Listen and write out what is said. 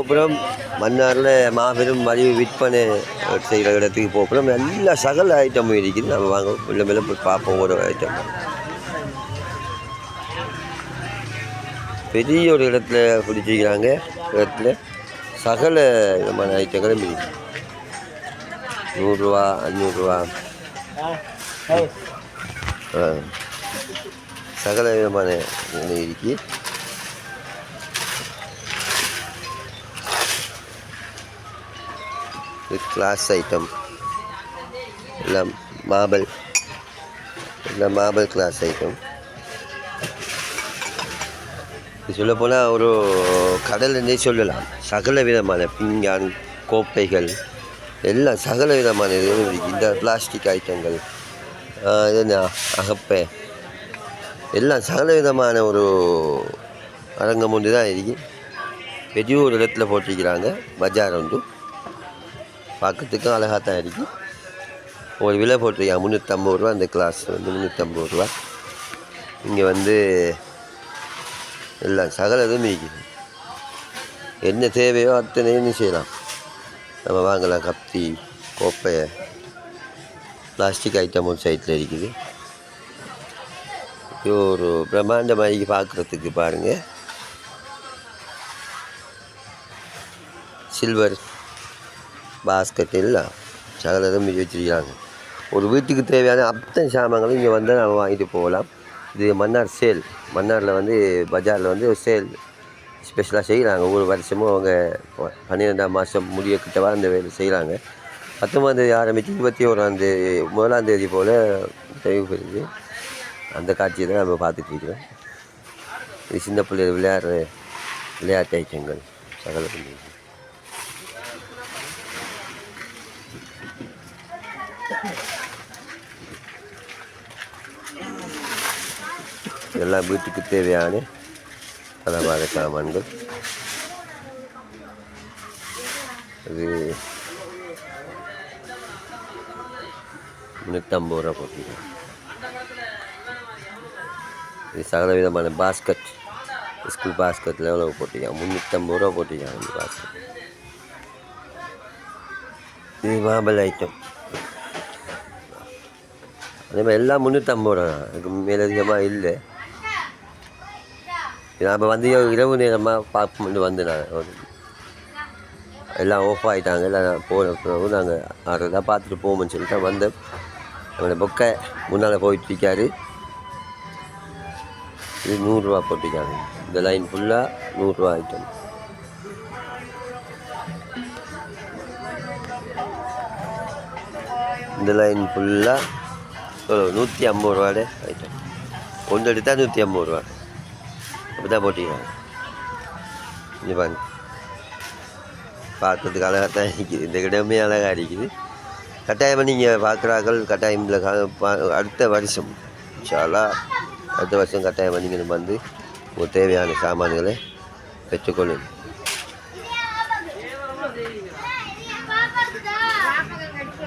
போகிறோம் மன்னாரில் மாபெரும் மலிவு விற்பனை செய்கிற இடத்துக்கு போகிறோம் எல்லா சகல ஐட்டமும் இருக்குது. நம்ம வாங்க மெல்ல மெல்ல போய் பார்ப்போம் ஒரு ஐட்டம் பெரிய ஒரு இடத்துல பிடிச்சிக்கிறாங்க இடத்துல சகல விதமான ஐட்டங்களும் இருக்குது. நூறுரூவா அஞ்சூறுரூவா. சகல விதமான இது வித் கிளாஸ் ஐட்டம் எல்லாம் மார்பிள் எல்லாம் மார்பிள் கிளாஸ் ஐட்டம் சொல்லப்போனால் ஒரு ஒரு கடல்னே சொல்லலாம். சகல விதமான பிங்கான் கோப்பைகள் எல்லாம் சகல விதமான இது இந்த பிளாஸ்டிக் ஐட்டங்கள் ஆஹ் இது அகப்பை எல்லாம் சகல விதமான ஒரு அரங்கம் ஒன்று தான் இருக்கு. பெரிய ஒரு இடத்துல போட்டிருக்கிறாங்க. பஜார் வந்து பார்க்கறதுக்கும் அழகாக தான் இருக்குது ஒரு விலை போட்டிருக்காங்க முந்நூற்றம்பது ரூபா அந்த கிளாஸ் வந்து முந்நூற்றம்பது ரூபா. இங்கே வந்து எல்லாம் சகல இதுவும் இருக்குது என்ன தேவையோ அத்தனையும் செய்யலாம். நம்ம வாங்கலாம் கப்தி கோப்பை பிளாஸ்டிக் ஐட்டம் ஒரு சைட்டில் இருக்குது. இது ஒரு பிரம்மாண்டமாக பார்க்குறதுக்கு பாருங்கள் சில்வர் பாஸ்கெட் எல்லாம் சகலதும் வச்சுருக்காங்க ஒரு வீட்டுக்கு தேவையான அத்தனை சாமான்களும் இங்கே வந்து நம்ம வாங்கிட்டு போகலாம். இது மன்னார் சேல். மன்னாரில் வந்து பஜாரில் வந்து சேல் ஸ்பெஷலாக செய்கிறாங்க. ஒவ்வொரு வருஷமும் அவங்க பன்னிரெண்டாம் மாதம் முடிய கிட்டவா அந்த வேலை செய்கிறாங்க. பத்தொம்பதாம் தேதி ஆரம்பித்து இருபத்தி ஓராந்தேதி முதலாம் தேதி போல் தெளிவு பெறுது. அந்த காட்சியை தான் நம்ம பார்த்துட்டு இருக்கிறோம். இது சின்ன பிள்ளைகள் விளையாடுற விளையாட்டு ஐட்டங்கள். சகல எல்லாம் வீட்டுக்கு தேவையான பலமாக சாமான்கள். அது முந்நூற்றம்பது ரூபா போட்டிருக்கேன் இது சகல விதமான பாஸ்கட் ஸ்கூல் பாஸ்கெட்டில் எவ்வளோ போட்டிருக்கேன் முந்நூற்றம்பது ரூபா போட்டிருக்கேன் அந்த பாஸ்கெட் இது மாம்பழ ஐட்டம் அதே மாதிரி எல்லாம் முந்நூற்றம்பது ரூபா தான். அதுக்கு மேலதிகமாக இல்லை. நாம் வந்து இரவு நேரமாக பார்ப்போம்னு வந்து நான் எல்லாம் ஆஃப் ஆகிட்டாங்க எல்லாம் போன பிறகு நாங்கள் ஆறதா பார்த்துட்டு போவோம்னு சொல்லிட்டு வந்து வந்தேன் அவனை பொக்கை முன்னால் போயிட்டு இருக்காரு இது நூறுரூவா போட்டிருக்காங்க. இந்த லைன் ஃபுல்லாக நூறுரூவா ஐட்டம் இந்த லைன் ஃபுல்லாக நூற்றி ஐம்பது ரூபாடே ஐட்டம் ஒன்று எடுத்தால் நூற்றி ஐம்பது ரூபா அப்படி தான் போட்டிக்கிறாங்க இங்கே பாருங்க பார்க்குறதுக்கு அழகாக தான் இருக்குது இந்த இடமே அழகாக இருக்குது கட்டாயமாக நீங்கள் பார்க்குறாக்கள் கட்டாயம் அடுத்த வருஷம் இன்ஷாலா அடுத்த வருஷம் கட்டாயமாக நீங்கள் வந்து உங்களுக்கு தேவையான சாமான்களை பெற்றுக்கொள்ளுங்கள்